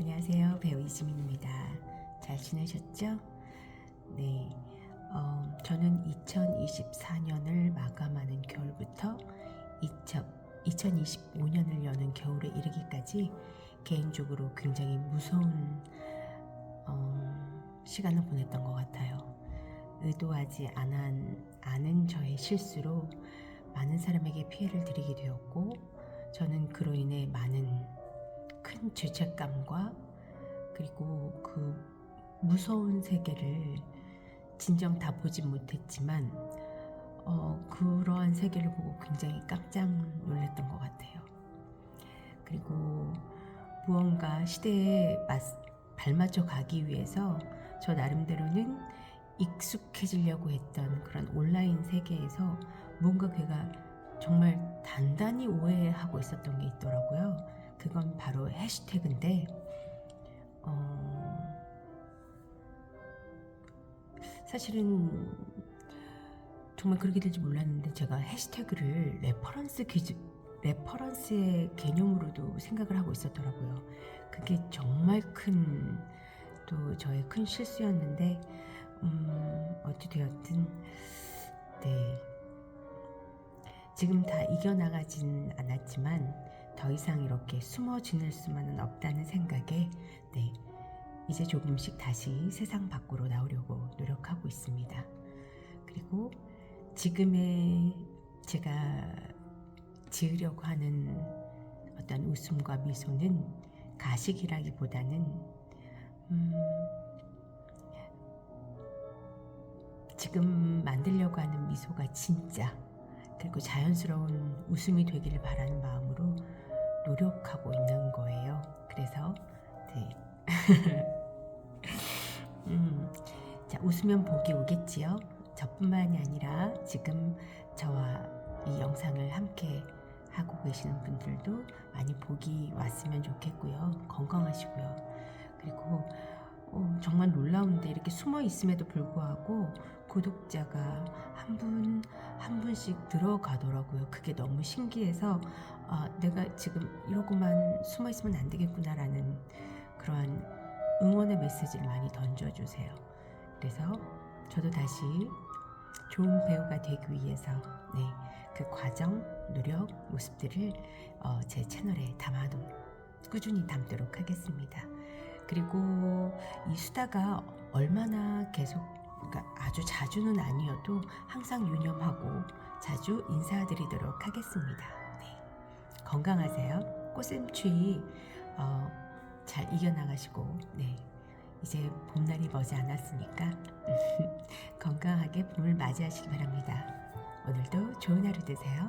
안녕하세요. 배우 이지민입니다. 잘 지내셨죠? 네. 어, 저는 2024년을 마감하는 겨울부터 2025년을 여는 겨울에 이르기까지 개인적으로 굉장히 무서운 어, 시간을 보냈던 것 같아요. 의도하지 않은, 않은 저의 실수로 많은 사람에게 피해를 드리게 되었고, 저는 그로 인해 많은 큰 죄책감과 그리고 그 무서운 세계를 진정 다 보지 못했지만 어, 그러한 세계를 보고 굉장히 깜짝 놀랐던 것 같아요. 그리고 무언가 시대에 맞, 발맞춰 가기 위해서 저 나름대로는 익숙해지려고 했던 그런 온라인 세계에서 뭔가 걔가 정말 단단히 오해하고 있었던 게 있더라고요. 그건 바로 해시태그인데, 어, 사실은 정말 그렇게 될지 몰랐는데 제가 해시태그를 레퍼런스 기준, 레퍼런스의 개념으로도 생각을 하고 있었더라고요. 그게 정말 큰 또 저의 큰 실수였는데, 음, 어찌 되었든, 네. 지금 다 이겨나가진 않았지만 더 이상 이렇게 숨어 지낼 수만은 없다는 생각에 네 이제 조금씩 다시 세상 밖으로 나오려고 노력하고 있습니다. 그리고 지금의 제가 지으려고 하는 어떤 웃음과 미소는 가식이라기보다는 음, 지금 만들려고 하는 미소가 진짜 그리고 자연스러운 웃음이 되기를 바라는 마음으로 노력하고 있는 거예요. 그래서 네. 음, 자 웃으면 복이 오겠지요. 저뿐만이 아니라 지금 저와 이 영상을 함께 하고 계시는 분들도 많이 복이 왔으면 좋겠고요. 건강하시고요. 그리고 어, 정말 놀라운데 이렇게 숨어 있음에도 불구하고 구독자가 한 분 한 분씩 들어가더라고요. 그게 너무 신기해서 아, 내가 지금 이러고만 숨어 있으면 안 되겠구나라는 그러한 응원의 메시지를 많이 던져주세요. 그래서 저도 다시 좋은 배우가 되기 위해서 네, 그 과정, 노력, 모습들을 어, 제 채널에 담아도 꾸준히 담도록 하겠습니다. 그리고 이 수다가 얼마나 계속 그러니까 아주 자주는 아니어도 항상 유념하고 자주 인사드리도록 하겠습니다. 네. 건강하세요. 꽃샘추위 어, 잘 이겨나가시고 네. 이제 봄날이 머지 않았으니까 건강하게 봄을 맞이하시기 바랍니다. 오늘도 좋은 하루 되세요.